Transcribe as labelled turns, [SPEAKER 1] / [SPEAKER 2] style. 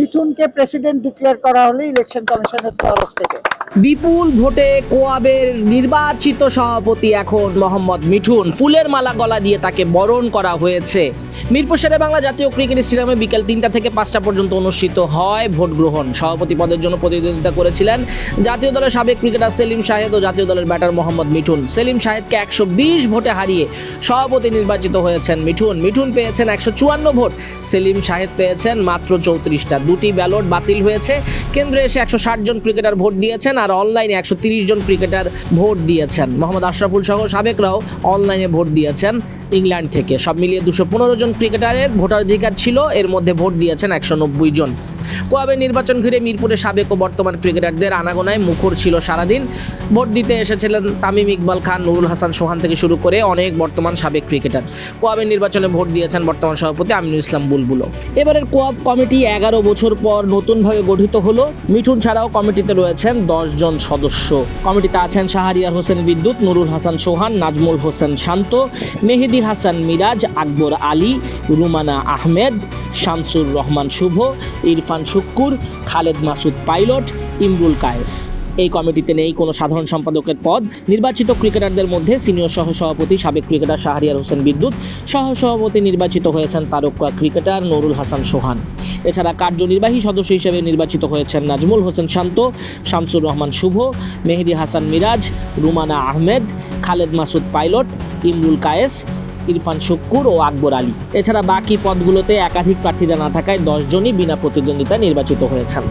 [SPEAKER 1] মিথুনকে president declare করা হলো election কমিশনের তরফ থেকে।
[SPEAKER 2] বিপুল ভোটে কোয়াবের নির্বাচিত সভাপতি এখন মোহাম্মদ মিঠুন। ফুলের মালা গলা দিয়ে তাকে বরণ করা হয়েছে। মিরপুর শেরে বাংলা জাতীয় ক্রিকেট স্টেডিয়ামে বিকেল তিনটা থেকে পাঁচটা পর্যন্ত অনুষ্ঠিত হয় ভোট গ্রহণ সভাপতি পদের জন্য প্রতিদ্বন্দ্বিতা করেছিলেন জাতীয় দলের সাবেক ক্রিকেটার সেলিম শাহেদ ও জাতীয় দলের ব্যাটার মোহাম্মদ মিঠুন। সেলিম শাহেদকে একশো বিশ ভোটে হারিয়ে সভাপতি নির্বাচিত হয়েছেন মিঠুন। মিঠুন পেয়েছেন একশো চুয়ান্ন ভোট। সেলিম শাহেদ পেয়েছেন মাত্র চৌত্রিশটা। দুটি ব্যালট বাতিল হয়েছে। কেন্দ্রে এসে একশো ষাট জন ক্রিকেটার ভোট দিয়েছেন আর অনলাইনে একশো তিরিশ জন ক্রিকেটার ভোট দিয়েছেন। মোহাম্মদ আশরাফুল সহ সাবেকরাও অনলাইনে ভোট দিয়েছেন ইংল্যান্ড থেকে। সব মিলিয়ে দুশো পনেরো জন ক্রিকেটারের ভোটাধিকার ছিল এর মধ্যে ভোট দিয়েছেন একশো নব্বই জন। কোয়াবের নির্বাচন ঘিরে মিরপুরের সাবেক ও বর্তমান ক্রিকেটারদের আনাগোনায় মুখর ছিল সারাদিন। ভোট দিতে এসেছিলেন তামিম ইকবাল খান, নুরুল হাসান সোহান থেকে শুরু করে অনেক বর্তমান সাবেক ক্রিকেটার। কোয়াবের নির্বাচনে ভোট দিয়েছেন বর্তমান সভাপতি আমিনুল ইসলাম বুলবুলও। এবারের কোয়াব কমিটি এগারো বছর পর নতুনভাবে গঠিত হলো। মিঠুন ছাড়াও কমিটিতে রয়েছেন জন সদস্য। কমিটিতে আছেন শাহরিয়ার হোসেন বিদ্যুৎ, নুরুল হাসান সোহান, নাজমুল হোসেন শান্ত, মেহেদি হাসান মিরাজ, আকবর আলী, রুমানা আহমেদ শামসুর রহমান শুভ, ইরফান শুক্কুর, খালেদ মাসুদ পাইলট, ইমরুল কায়েস। এই কমিটিতে নেই কোনো সাধারণ সম্পাদকের পদ। নির্বাচিত ক্রিকেটারদের মধ্যে সিনিয়র সহসভাপতি সাবেক ক্রিকেটার শাহরিয়ার হোসেন বিদ্যুৎ, সহসভাপতি নির্বাচিত হয়েছেন তারকা ক্রিকেটার নুরুল হাসান সোহান। এছাড়া কার্যনির্বাহী সদস্য হিসেবে নির্বাচিত হয়েছেন নাজমুল হোসেন শান্ত, শামসুর রহমান শুভ, মেহেদি হাসান মিরাজ, রুমানা আহমেদ, খালেদ মাসুদ পাইলট, ইমরুল কায়েস ইরফান শুক্কুর ও আকবর আলী। এছাড়া বাকি পদগুলোতে একাধিক প্রার্থীরা না থাকায় দশজনই বিনা প্রতিদ্বন্দ্বিতায় নির্বাচিত হয়েছেন।